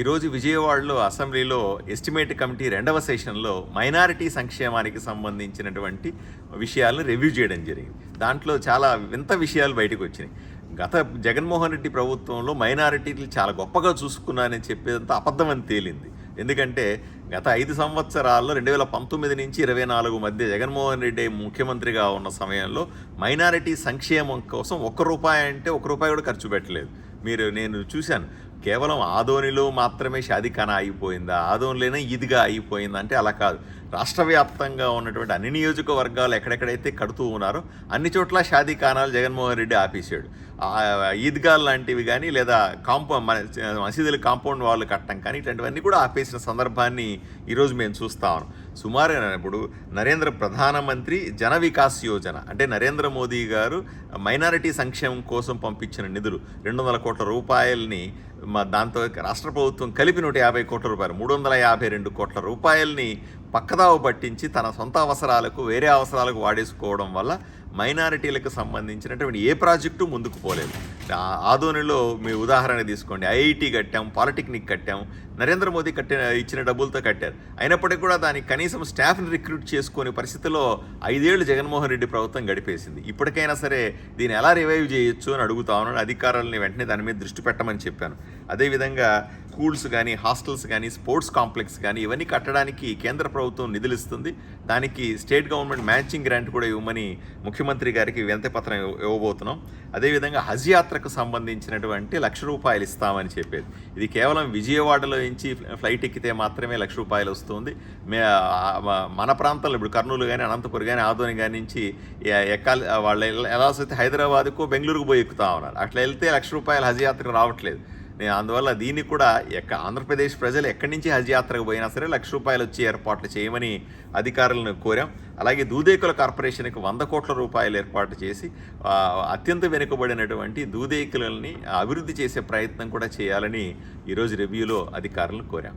ఈరోజు విజయవాడలో అసెంబ్లీలో ఎస్టిమేట్ కమిటీ రెండవ సెషన్లో మైనారిటీ సంక్షేమానికి సంబంధించినటువంటి విషయాలను రివ్యూ చేయడం జరిగింది. దాంట్లో చాలా వింత విషయాలు బయటకు వచ్చినాయి. గత జగన్మోహన్ రెడ్డి ప్రభుత్వంలో మైనారిటీలు చాలా గొప్పగా చూసుకున్నానని చెప్పేదంతా అబద్ధం అని తేలింది. ఎందుకంటే గత ఐదు సంవత్సరాల్లో రెండు వేల పంతొమ్మిది నుంచి ఇరవై నాలుగు మధ్య జగన్మోహన్ రెడ్డి ముఖ్యమంత్రిగా ఉన్న సమయంలో మైనారిటీ సంక్షేమం కోసం ఒక్క రూపాయి అంటే ఒక్క రూపాయి కూడా ఖర్చు పెట్టలేదు. మీరు నేను చూశాను. కేవలం ఆదోనిలో మాత్రమే షాదీఖానా అయిపోయిందా? ఆదోనిలోనే ఈద్గా అయిపోయిందా? అంటే అలా కాదు. రాష్ట్ర వ్యాప్తంగా ఉన్నటువంటి అన్ని నియోజకవర్గాలు ఎక్కడెక్కడైతే కడుతూ ఉన్నారో అన్ని చోట్ల షాదీఖానాలు జగన్మోహన్ రెడ్డి ఆపేశాడు. ఈద్గాలు ఈద్గాల్ లాంటివి కానీ లేదా కాంపౌండ్ మసీదులు మసీదుల కాంపౌండ్ వాళ్ళు కట్టడం కానీ ఇట్లాంటివన్నీ కూడా ఆపేసిన సందర్భాన్ని ఈరోజు మేము చూస్తా ఉన్నాం. సుమారైన? ఇప్పుడు నరేంద్ర ప్రధానమంత్రి జన వికాస్ యోజన అంటే నరేంద్ర మోదీ గారు మైనారిటీ సంక్షేమం కోసం పంపించిన నిధులు రెండు వందల కోట్ల రూపాయలని దాంతో రాష్ట్ర ప్రభుత్వం కలిపి నూట యాభై కోట్ల రూపాయలు మూడు వందల యాభై రెండు కోట్ల రూపాయలని పక్కదావ పట్టించి తన సొంత అవసరాలకు వేరే అవసరాలకు వాడేసుకోవడం వల్ల మైనారిటీలకు సంబంధించినటువంటి ఏ ప్రాజెక్టు ముందుకు పోలేదు. ఆదోనిలో మీ ఉదాహరణ తీసుకోండి. ఐఐటి కట్టాం పాలిటెక్నిక్ కట్టాం నరేంద్ర మోదీ కట్టిన ఇచ్చిన డబ్బులతో కట్టారు. అయినప్పటికీ కూడా దానికి కనీసం స్టాఫ్ని రిక్రూట్ చేసుకునే పరిస్థితిలో ఐదేళ్ళు జగన్మోహన్ రెడ్డి ప్రభుత్వం గడిపేసింది. ఇప్పటికైనా సరే దీన్ని ఎలా రివైవ్ చేయొచ్చు అని అడుగుతా ఉన్నాను అధికారులని వెంటనే దాని మీద దృష్టి పెట్టమని చెప్పాను. అదేవిధంగా స్కూల్స్ కానీ హాస్టల్స్ కానీ స్పోర్ట్స్ కాంప్లెక్స్ కానీ ఇవన్నీ కట్టడానికి కేంద్ర ప్రభుత్వం నిధులు ఇస్తుంది దానికి స్టేట్ గవర్నమెంట్ మ్యాచింగ్ గ్రాంట్ కూడా ఇవ్వమని ముఖ్యమంత్రి గారికి వినతి పత్రం ఇవ్వబోతున్నాం. అదేవిధంగా హజ్ యాత్రకు సంబంధించినటువంటి లక్ష రూపాయలు ఇస్తామని చెప్పేది. ఇది కేవలం విజయవాడలో నుంచి ఫ్లైట్ ఎక్కితే మాత్రమే లక్ష రూపాయలు వస్తుంది. మే మన ప్రాంతంలో ఇప్పుడు కర్నూలు కానీ అనంతపురం కానీ ఆదోని కానీ నుంచి ఎక్కాలి వాళ్ళు ఎలా వస్తే హైదరాబాద్కు బెంగళూరుకు పోయి ఎక్కుతా ఉన్నారు. అట్లా వెళ్తే లక్ష రూపాయలు హజ్ యాత్రకు రావట్లేదు. నేను అందువల్ల దీన్ని కూడా ఎక్క ఆంధ్రప్రదేశ్ ప్రజలు ఎక్కడి నుంచి హజ్ యాత్రకు పోయినా సరే లక్ష రూపాయలు వచ్చి ఏర్పాట్లు చేయమని అధికారులను కోరాం. అలాగే దూదేకుల కార్పొరేషన్కి వంద కోట్ల రూపాయలు ఏర్పాటు చేసి అత్యంత వెనుకబడినటువంటి దూదేకులని అభివృద్ధి చేసే ప్రయత్నం కూడా చేయాలని ఈరోజు రివ్యూలో అధికారులను కోరాం.